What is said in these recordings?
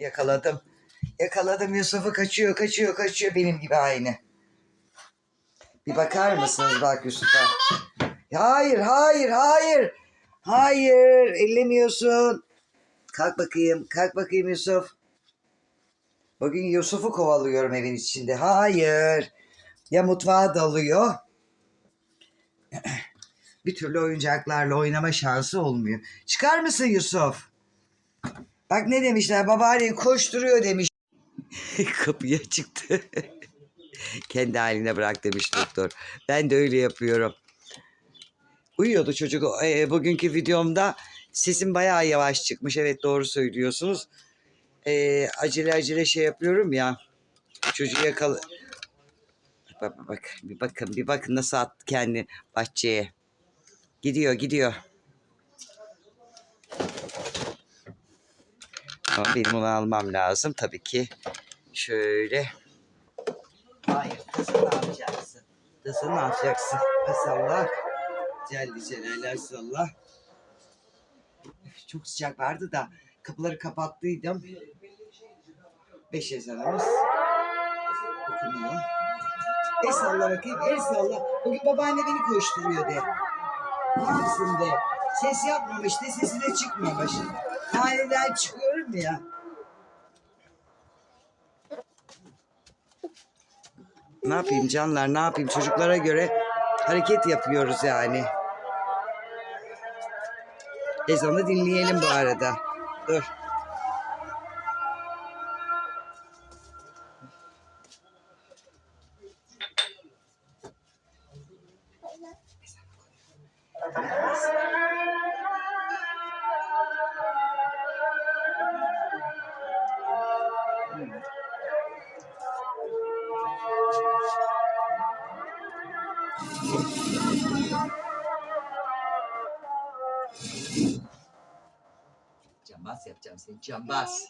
Yakaladım. Yakaladım Yusuf'u kaçıyor kaçıyor kaçıyor benim gibi aynı. Bir bakar mısınız bak Yusuf'a? Hayır hayır hayır. Hayır ellemiyorsun. Kalk bakayım kalk bakayım Yusuf. Bugün Yusuf'u kovalıyorum evin içinde. Hayır. Ya mutfağa dalıyor. Bir türlü oyuncaklarla oynama şansı olmuyor. Çıkar mısın Yusuf? Bak ne demişler babaannen koşturuyor demiş. Kapıya çıktı. Kendi haline bırak demiş doktor. Ben de öyle yapıyorum. Uyuyordu çocuk. Ee, bugünkü videomda sesim bayağı yavaş çıkmış. Evet doğru söylüyorsunuz. Ee, acele acele şey yapıyorum ya. Çocuğu yakala... Bak, bak, bir bakın, bir bakın nasıl attı kendi bahçeye. Gidiyor, gidiyor. Ama benim onu almam lazım tabii ki. Şöyle. Hayır, kızım ne yapacaksın? Kızım ne yapacaksın? Masallah. Celli Celaller sallah. Çok sıcak vardı da kapıları kapattıydım. Beş ezanımız. Okunuyor. El salla bakayım, el salla. Bugün babaanne beni koşturuyor de. Ne de. Ses yapmamış de, sesi de çıkmamış. Haneden çıkıyorum ya. Ne yapayım canlar, ne yapayım? Çocuklara göre hareket yapıyoruz yani. Ezanı dinleyelim bu arada. Dur. Cambaz yapacağım seni, cambaz.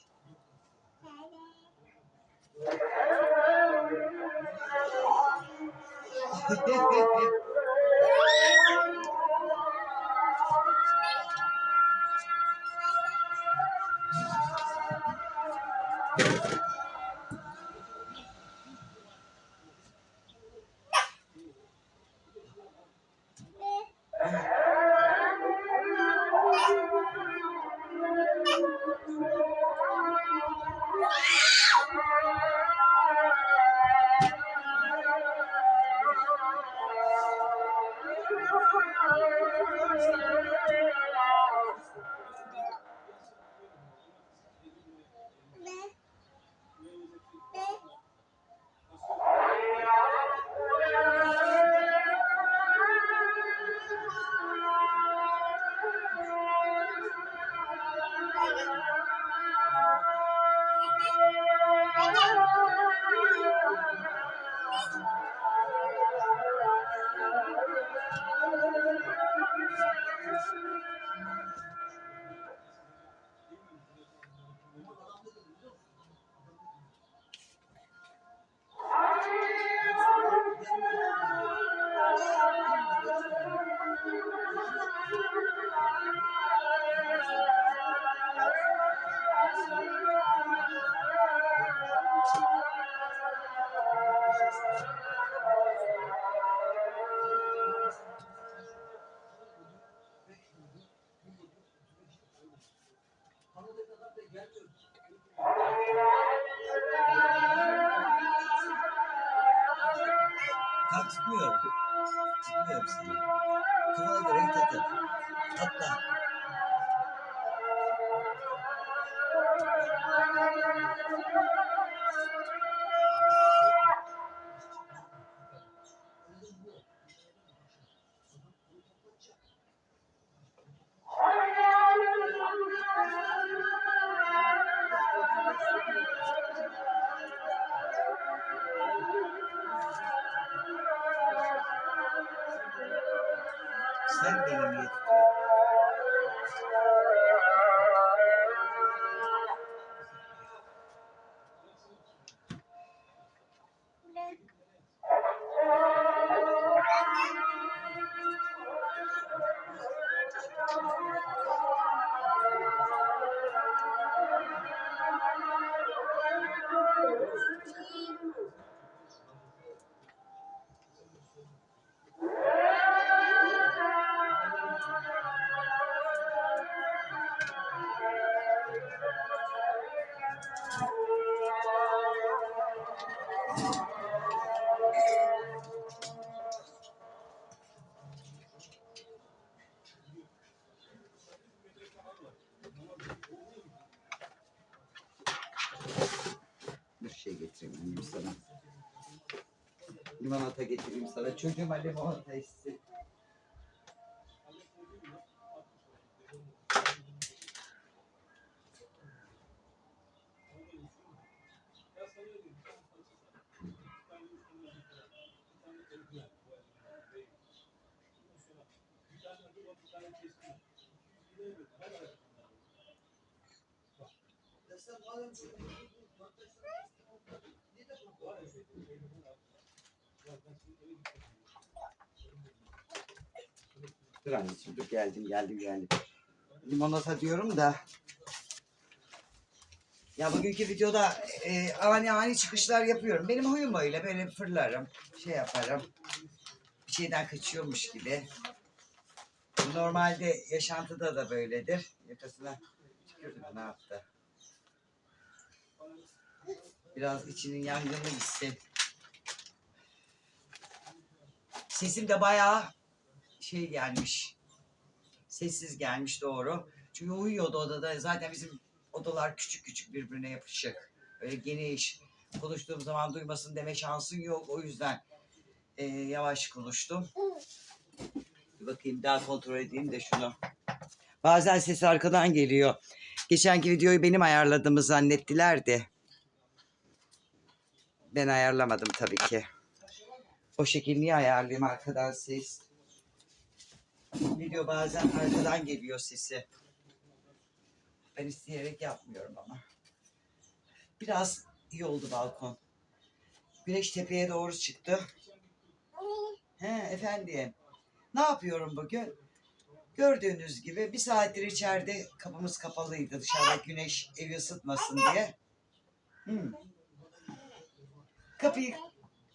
Tutmuyor. Tutmuyor hepsini. Kıvaya göre git atla. Atla. like şey getireyim annem sana. Limonata getireyim sana. Çocuğuma limonata içsin. Dur anneciğim dur geldim geldim geldim. Limonata diyorum da. Ya bugünkü videoda e, ani ani çıkışlar yapıyorum. Benim huyum öyle böyle fırlarım. Şey yaparım. Bir şeyden kaçıyormuş gibi. Normalde yaşantıda da böyledir. Yakasına tükürdü mü ne yaptı? Biraz içinin yangını gitsin. Sesim de bayağı şey gelmiş. Sessiz gelmiş doğru. Çünkü uyuyordu odada. Zaten bizim odalar küçük küçük birbirine yapışık. Öyle geniş. Konuştuğum zaman duymasın deme şansın yok. O yüzden e, yavaş konuştum. Bir bakayım daha kontrol edeyim de şunu. Bazen sesi arkadan geliyor. Geçenki videoyu benim ayarladığımı zannettiler de. Ben ayarlamadım tabii ki. O şekil niye ayarlayayım arkadan ses? Video bazen arkadan geliyor sesi. Ben isteyerek yapmıyorum ama. Biraz iyi oldu balkon. Güneş tepeye doğru çıktı. He efendim. Ne yapıyorum bugün? Gördüğünüz gibi bir saattir içeride kapımız kapalıydı. Dışarıda güneş evi ısıtmasın diye. Hmm. Kapıyı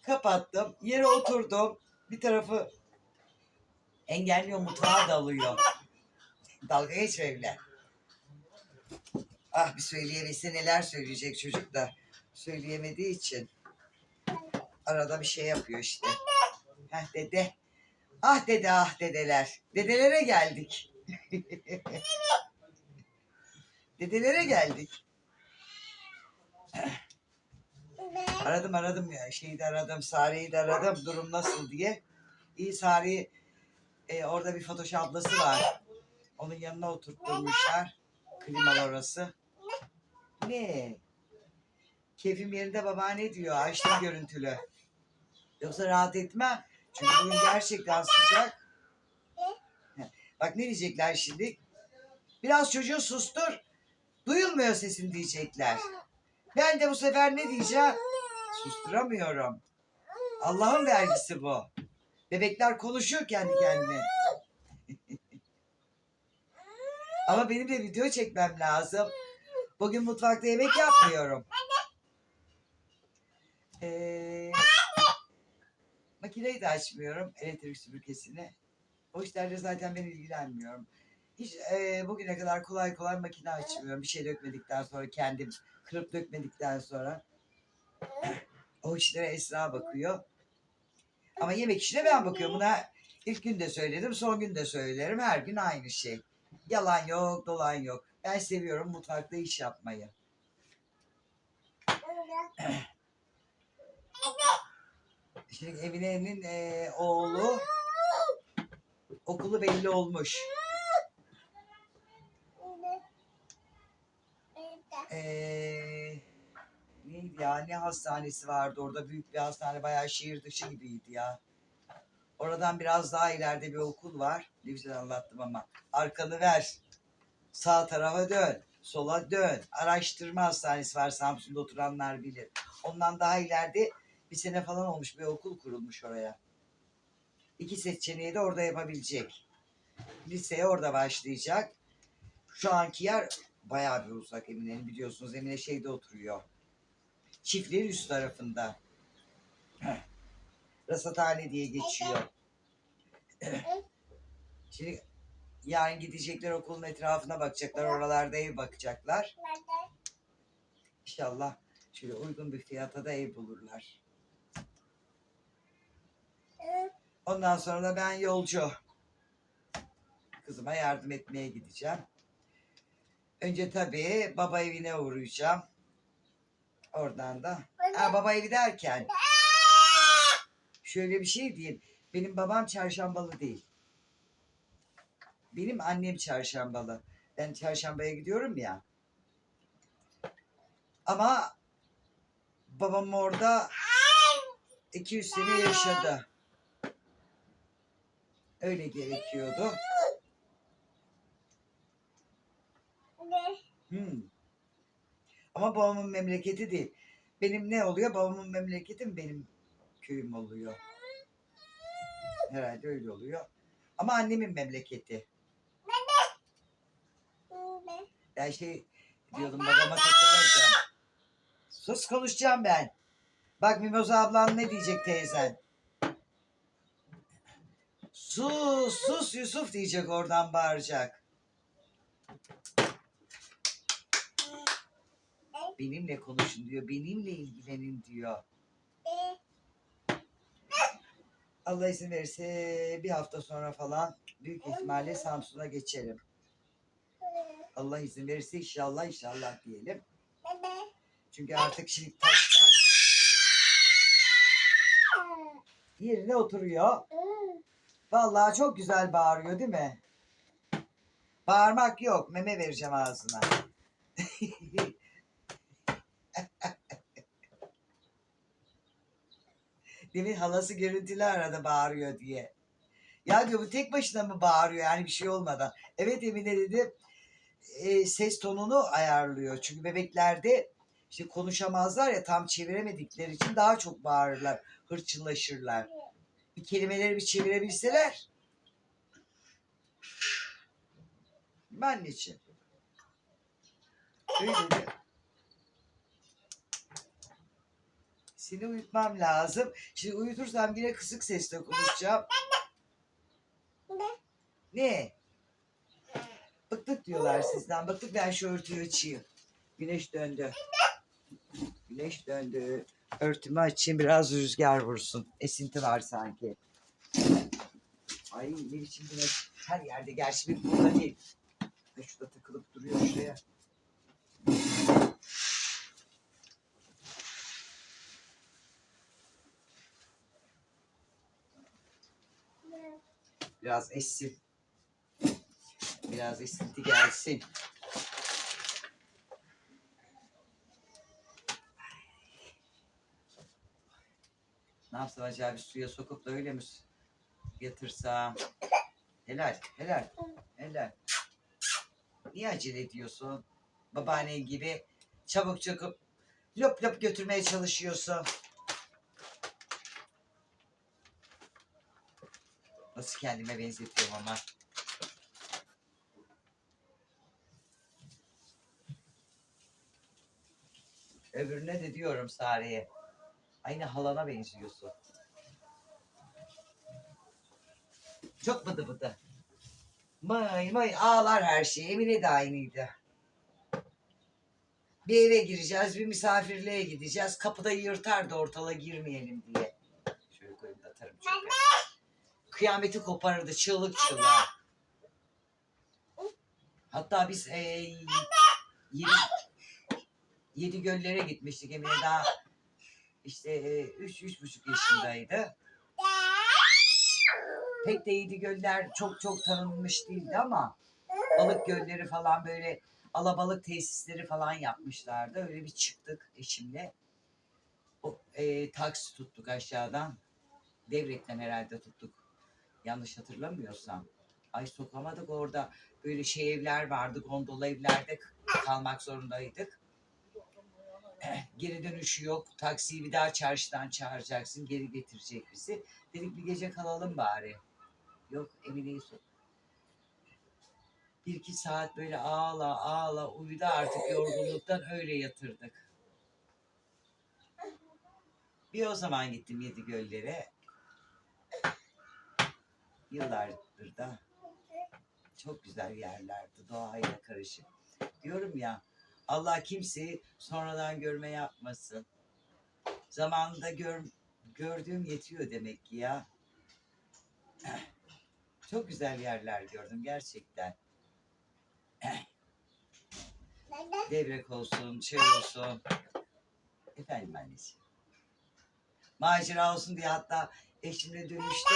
kapattım. Yere oturdum. Bir tarafı engelliyor mutfağa dalıyor. Dalga geçme evlen. Ah bir söyleyebilse neler söyleyecek çocuk da söyleyemediği için arada bir şey yapıyor işte. Heh dede. Ah dede ah dedeler. Dedelere geldik. Dedelere geldik. Aradım aradım ya. Şeyi de aradım. Sare'yi de aradım. Durum nasıl diye. İyi Sare e, orada bir Fatoş ablası var. Onun yanına oturtturmuşlar. Klimalı orası. Ne? Keyfim yerinde babaanne diyor. Açtım görüntülü. Yoksa rahat etmem. Çünkü bugün gerçekten sıcak. Bak ne diyecekler şimdi? Biraz çocuğu sustur. Duyulmuyor sesin diyecekler. Ben de bu sefer ne diyeceğim? Susturamıyorum. Allah'ın vergisi bu. Bebekler konuşuyor kendi kendine. Ama benim de video çekmem lazım. Bugün mutfakta yemek yapmıyorum. Ee, makineyi de açmıyorum. Elektrik süpürgesini. O işlerle zaten ben ilgilenmiyorum. Hiç e, bugüne kadar kolay kolay makine açmıyorum. Bir şey dökmedikten sonra kendim kırıp dökmedikten sonra. O işlere Esra bakıyor. Ama yemek işine ben bakıyorum. Buna ilk gün de söyledim, son gün de söylerim. Her gün aynı şey. Yalan yok, dolan yok. Ben seviyorum mutfakta iş yapmayı. Şimdi Emine'nin eee, oğlu okulu belli olmuş. Eee ya ne hastanesi vardı orada büyük bir hastane bayağı şehir dışı gibiydi ya. Oradan biraz daha ileride bir okul var. Ne güzel anlattım ama. Arkanı ver. Sağ tarafa dön. Sola dön. Araştırma hastanesi var Samsun'da oturanlar bilir. Ondan daha ileride bir sene falan olmuş bir okul kurulmuş oraya. İki seçeneği de orada yapabilecek. Liseye orada başlayacak. Şu anki yer bayağı bir uzak Emine'nin biliyorsunuz. Emine şeyde oturuyor. Çiftliğin üst tarafında. Rasathane diye geçiyor. Şimdi yarın gidecekler okulun etrafına bakacaklar. Oralarda ev bakacaklar. İnşallah şöyle uygun bir fiyata da ev bulurlar. Ondan sonra da ben yolcu. Kızıma yardım etmeye gideceğim. Önce tabii baba evine uğrayacağım. Oradan da Ha, baba evi derken. Şöyle bir şey diyeyim. Benim babam çarşambalı değil. Benim annem çarşambalı. Ben çarşambaya gidiyorum ya. Ama babam orada 200 sene yaşadı. Öyle gerekiyordu. Hmm. Ama babamın memleketi değil. Benim ne oluyor? Babamın memleketim benim köyüm oluyor. Herhalde öyle oluyor. Ama annemin memleketi. Ben şey diyordum babama takılırdım. Sus konuşacağım ben. Bak Mimoza ablan ne diyecek teyzen. Sus sus Yusuf diyecek oradan bağıracak. Benimle konuşun diyor. Benimle ilgilenin diyor. Allah izin verirse bir hafta sonra falan büyük ihtimalle Samsun'a geçerim. Allah izin verirse inşallah inşallah diyelim. Çünkü artık şimdi taşlar yerine oturuyor. Vallahi çok güzel bağırıyor değil mi? Bağırmak yok. Meme vereceğim ağzına. Demin halası görüntülü arada bağırıyor diye. Ya diyor bu tek başına mı bağırıyor yani bir şey olmadan. Evet Emine dedi e, ses tonunu ayarlıyor. Çünkü bebeklerde işte konuşamazlar ya tam çeviremedikleri için daha çok bağırırlar, hırçınlaşırlar. Bir kelimeleri bir çevirebilseler. Ben için. Öyle de. Seni uyutmam lazım. Şimdi uyutursam yine kısık sesle konuşacağım. Ne? Bıktık diyorlar sizden. Bıktık ben şu örtüyü açayım. Güneş döndü. Güneş döndü. Örtümü açayım biraz rüzgar vursun. Esinti var sanki. Ay ne biçim güneş. Her yerde gerçi bir burada değil. Ve şurada takılıp duruyor şuraya. Biraz essin. Biraz esinti gelsin. Ne yapsam acaba bir suya sokup da öyle mi yatırsam? Helal, helal, helal. Niye acele ediyorsun? Babaannen gibi çabuk çabuk lop lop götürmeye çalışıyorsun. Nasıl kendime benzetiyorum ama. Öbürüne de diyorum Sare'ye. Aynı halana benziyorsun. Çok bıdı bıdı. May may ağlar her şey. Emine de aynıydı. Bir eve gireceğiz, bir misafirliğe gideceğiz. Kapıda yırtar da ortalığa girmeyelim diye. Şöyle koyayım da atarım çöpe. Kıyameti koparırdı çığlık çığlığa. Hatta biz e, yedi, yedi göllere gitmiştik. Emine daha işte e, üç, üç buçuk yaşındaydı. Pek de yedi göller çok çok tanınmış değildi ama balık gölleri falan böyle alabalık tesisleri falan yapmışlardı. Öyle bir çıktık eşimle. O, e, taksi tuttuk aşağıdan. Devletten herhalde tuttuk. Yanlış hatırlamıyorsam. Ay sokamadık orada. Böyle şey evler vardı. Gondola evlerde kalmak zorundaydık. Geri dönüşü yok. Taksiyi bir daha çarşıdan çağıracaksın. Geri getirecek bizi. Dedik bir gece kalalım bari. Yok Emine'yi sok. Bir iki saat böyle ağla ağla uyudu artık yorgunluktan öyle yatırdık. Bir o zaman gittim yedi göllere. Yıllardır da çok güzel yerlerdi doğayla karışık. Diyorum ya Allah kimseyi sonradan görme yapmasın. Zamanında gör, gördüğüm yetiyor demek ki ya. Çok güzel yerler gördüm gerçekten. Devrek olsun, şey olsun. Efendim anneciğim. Macera olsun diye hatta eşimle dönüşte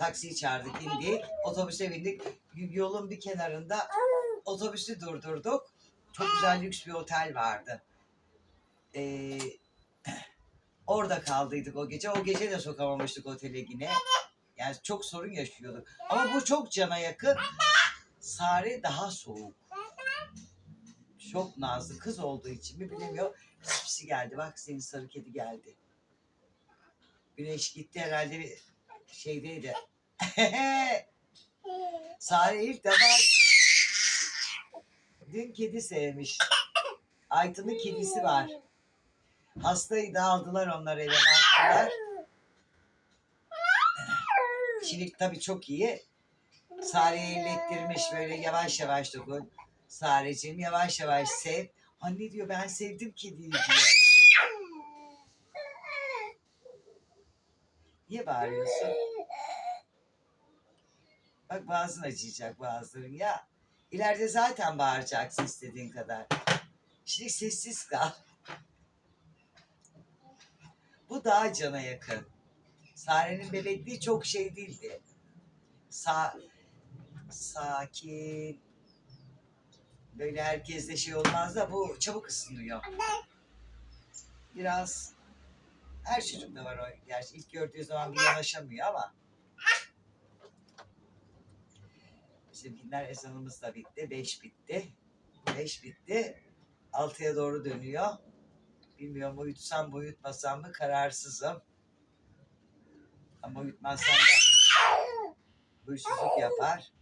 taksiyi çağırdık indik. Otobüse bindik. Yolun bir kenarında otobüsü durdurduk. Çok güzel lüks bir otel vardı. Ee, orada kaldıydık o gece. O gece de sokamamıştık otele yine. Yani çok sorun yaşıyorduk. Ama bu çok cana yakın. Sare daha soğuk. Çok nazlı kız olduğu için mi bilemiyor. Pisi geldi. Bak senin sarı kedi geldi. Güneş gitti herhalde şeydeydi. Sare ilk defa dün kedi sevmiş. Aytun'un kedisi var. Hastaydı aldılar onları eve baktılar. Şimdi tabii çok iyi. Sare'yi ellettirmiş böyle yavaş yavaş dokun. Sare'cim yavaş yavaş sev. Anne diyor ben sevdim kediyi diyor. Niye bağırıyorsun? Bak boğazın acıyacak bazıların ya. İleride zaten bağıracaksın istediğin kadar. Şimdi sessiz kal. Bu daha cana yakın. Sare'nin bebekliği çok şey değildi. Sa sakin. Böyle herkesle şey olmaz da bu çabuk ısınıyor. Biraz her çocukta var o. Gerçi ilk gördüğü zaman bir yanaşamıyor ama. Bizimkiler ezanımız da bitti. Beş bitti. Beş bitti. Altıya doğru dönüyor. Bilmiyorum uyutsam mı uyutmasam mı kararsızım. Ama uyutmazsam da huysuzluk yapar.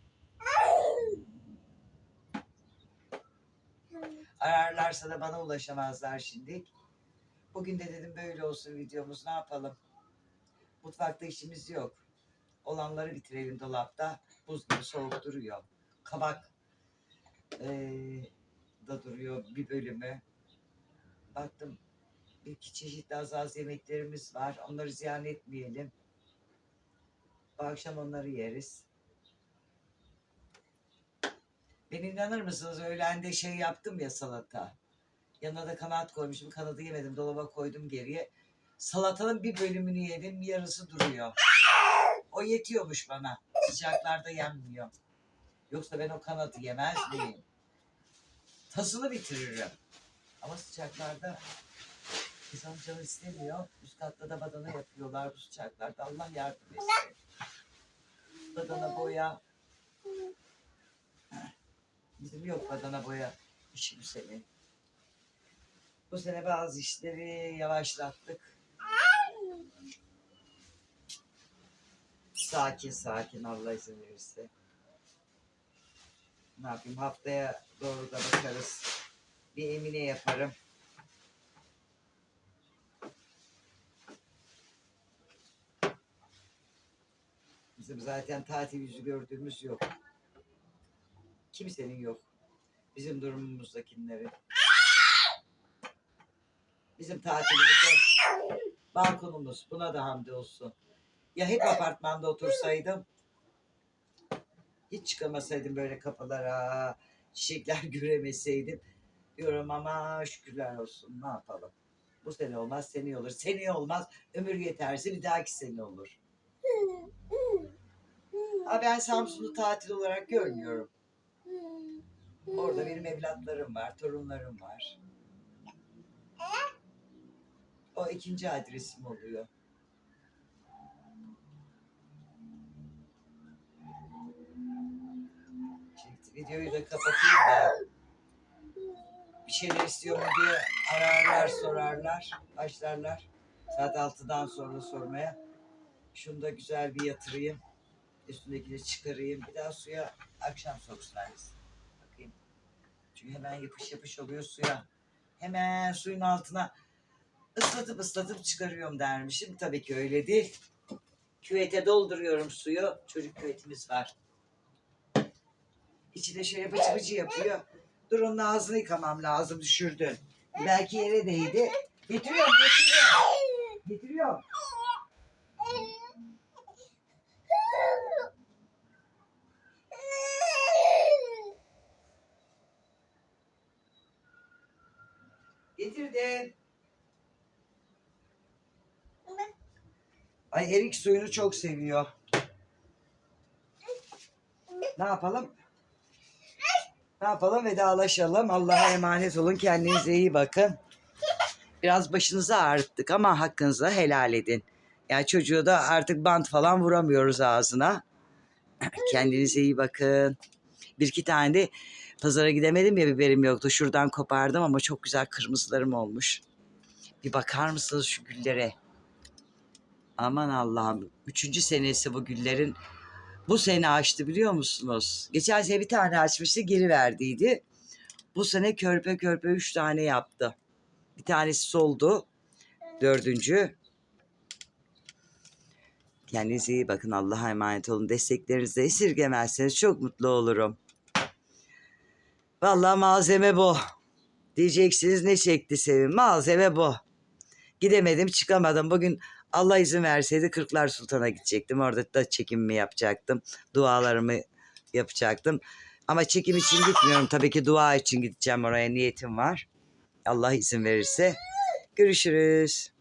Ararlarsa da bana ulaşamazlar şimdi. Bugün de dedim böyle olsun videomuz ne yapalım. Mutfakta işimiz yok. Olanları bitirelim dolapta. Buz gibi soğuk duruyor. Kabak eee, da duruyor bir bölümü. Baktım bir iki çeşitli az az yemeklerimiz var. Onları ziyan etmeyelim. Bu akşam onları yeriz. Ben inanır mısınız öğlende şey yaptım ya salata. Yanına da kanat koymuşum. Kanadı yemedim. Dolaba koydum geriye. Salatanın bir bölümünü yedim. Yarısı duruyor. O yetiyormuş bana. Sıcaklarda yenmiyor. Yoksa ben o kanadı yemez miyim? Tasını bitiririm. Ama sıcaklarda insan canı istemiyor. Üst katta da badana yapıyorlar bu sıcaklarda. Allah yardım etsin. Badana boya. Bizim yok badana boya işi bu sene. Bu sene bazı işleri yavaşlattık. Sakin sakin Allah izin verirse. Ne yapayım haftaya doğru da bakarız. Bir Emine yaparım. Bizim zaten tatil yüzü gördüğümüz yok. Kimsenin yok. Bizim durumumuzdakilerin. Bizim tatilimizde balkonumuz. Buna da hamdi olsun. Ya hep apartmanda otursaydım. Hiç çıkamasaydım böyle kapılara. Çiçekler göremeseydim. Diyorum ama şükürler olsun. Ne yapalım? Bu sene olmaz, seneye olur. Seneye olmaz, ömür yeterse bir dahaki sene olur. Ha ben Samsun'u tatil olarak görmüyorum. Orada benim evlatlarım var, torunlarım var. O ikinci adresim oluyor. Videoyu da kapatayım da bir şeyler istiyor mu diye ararlar sorarlar, başlarlar. Saat 6'dan sonra sormaya. Şunu da güzel bir yatırayım. Üstündekini çıkarayım. Bir daha suya akşam soksunlar biz. Bakayım. Çünkü hemen yapış yapış oluyor suya. Hemen suyun altına ıslatıp ıslatıp çıkarıyorum dermişim. Tabii ki öyle değil. Küvete dolduruyorum suyu. Çocuk küvetimiz var. İçine şöyle bıcı bıcı yapıyor. Dur onun ağzını yıkamam lazım düşürdün. Belki yere değdi. Getiriyorum getiriyorum. Getiriyorum. Getirdim. Ay erik suyunu çok seviyor. Ne yapalım? Ne yapalım? Vedalaşalım. Allah'a emanet olun. Kendinize iyi bakın. Biraz başınızı ağrıttık ama hakkınızı helal edin. Yani çocuğu da artık bant falan vuramıyoruz ağzına. Kendinize iyi bakın. Bir iki tane de pazara gidemedim ya biberim yoktu. Şuradan kopardım ama çok güzel kırmızılarım olmuş. Bir bakar mısınız şu güllere? Aman Allah'ım. Üçüncü senesi bu güllerin. Bu sene açtı biliyor musunuz? Geçen sene bir tane açmıştı geri verdiydi. Bu sene körpe körpe üç tane yaptı. Bir tanesi soldu. Dördüncü. Kendinize iyi bakın. Allah'a emanet olun. Desteklerinizi esirgemezseniz çok mutlu olurum. Vallahi malzeme bu. Diyeceksiniz ne çekti Sevim? Malzeme bu. Gidemedim çıkamadım. Bugün Allah izin verseydi Kırklar Sultan'a gidecektim. Orada da çekimimi yapacaktım. Dualarımı yapacaktım. Ama çekim için gitmiyorum. Tabii ki dua için gideceğim oraya niyetim var. Allah izin verirse. Görüşürüz.